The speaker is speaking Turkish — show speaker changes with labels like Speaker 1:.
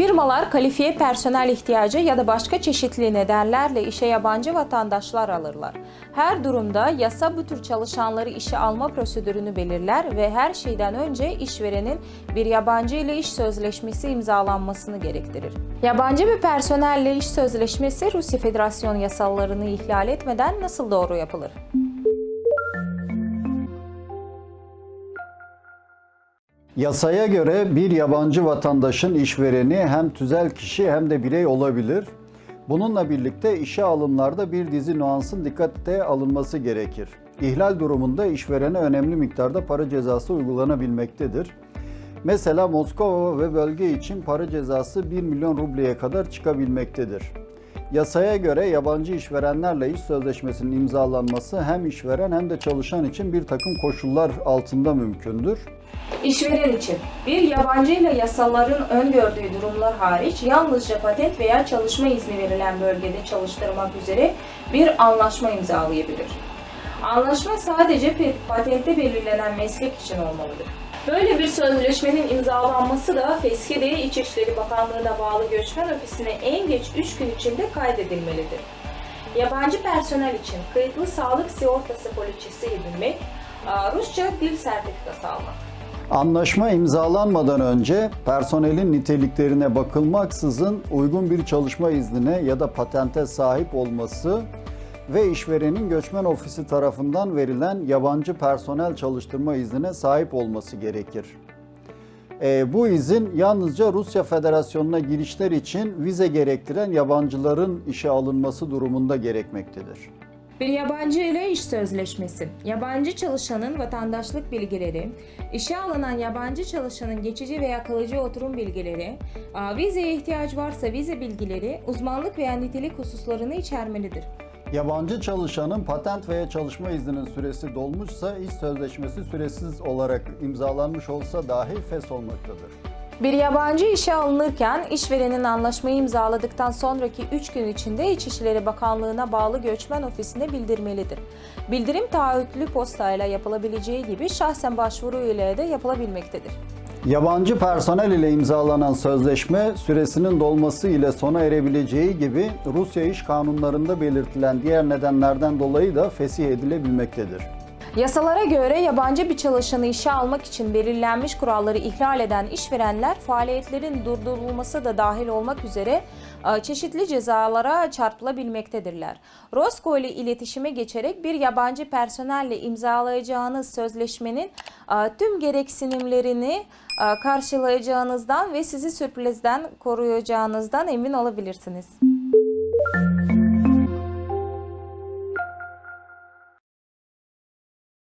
Speaker 1: Firmalar kalifiye personel ihtiyacı ya da başka çeşitli nedenlerle işe yabancı vatandaşlar alırlar. Her durumda yasa bu tür çalışanları işe alma prosedürünü belirler ve her şeyden önce işverenin bir yabancı ile iş sözleşmesi imzalanmasını gerektirir. Yabancı bir personelle iş sözleşmesi Rusya Federasyonu yasalarını ihlal etmeden nasıl doğru yapılır?
Speaker 2: Yasaya göre bir yabancı vatandaşın işvereni hem tüzel kişi hem de birey olabilir. Bununla birlikte işe alımlarda bir dizi nüansın dikkate alınması gerekir. İhlal durumunda işverene önemli miktarda para cezası uygulanabilmektedir. Mesela Moskova ve bölge için para cezası 1 milyon rubleye kadar çıkabilmektedir. Yasaya göre yabancı işverenlerle iş sözleşmesinin imzalanması hem işveren hem de çalışan için bir takım koşullar altında mümkündür.
Speaker 1: İşveren için bir yabancı ile yasaların öngördüğü durumlar hariç yalnızca patent veya çalışma izni verilen bölgede çalıştırmak üzere bir anlaşma imzalayabilir. Anlaşma sadece patente belirlenen meslek için olmalıdır. Böyle bir sözleşmenin imzalanması da feshi de İçişleri Bakanlığı'na bağlı göçmen ofisine en geç 3 gün içinde kaydedilmelidir. Yabancı personel için kayıtlı sağlık sigortası poliçesi edinmek, Rusça dil sertifikası almak.
Speaker 2: Anlaşma imzalanmadan önce personelin niteliklerine bakılmaksızın uygun bir çalışma iznine ya da patente sahip olması ve işverenin göçmen ofisi tarafından verilen yabancı personel çalıştırma iznine sahip olması gerekir. Ee, bu izin yalnızca Rusya Federasyonu'na girişler için vize gerektiren yabancıların işe alınması durumunda gerekmektedir.
Speaker 1: Bir yabancı ile iş sözleşmesi. Yabancı çalışanın vatandaşlık bilgileri, işe alınan yabancı çalışanın geçici veya kalıcı oturum bilgileri, vizeye ihtiyaç varsa vize bilgileri, uzmanlık veya nitelik hususlarını içermelidir.
Speaker 2: Yabancı çalışanın patent veya çalışma izninin süresi dolmuşsa iş sözleşmesi süresiz olarak imzalanmış olsa dahi fes olmaktadır.
Speaker 1: Bir yabancı işe alınırken işverenin anlaşmayı imzaladıktan sonraki 3 gün içinde İçişleri Bakanlığı'na bağlı göçmen ofisine bildirmelidir. Bildirim taahhütlü postayla yapılabileceği gibi şahsen başvuru ile de yapılabilmektedir.
Speaker 2: Yabancı personel ile imzalanan sözleşme süresinin dolması ile sona erebileceği gibi Rusya iş kanunlarında belirtilen diğer nedenlerden dolayı da fesih edilebilmektedir.
Speaker 1: Yasalara göre yabancı bir çalışanı işe almak için belirlenmiş kuralları ihlal eden işverenler faaliyetlerin durdurulması da dahil olmak üzere e, çeşitli cezalara çarpılabilmektedirler. Rosco ile iletişime geçerek bir yabancı personelle imzalayacağınız sözleşmenin e, tüm gereksinimlerini e, karşılayacağınızdan ve sizi sürprizden koruyacağınızdan emin olabilirsiniz.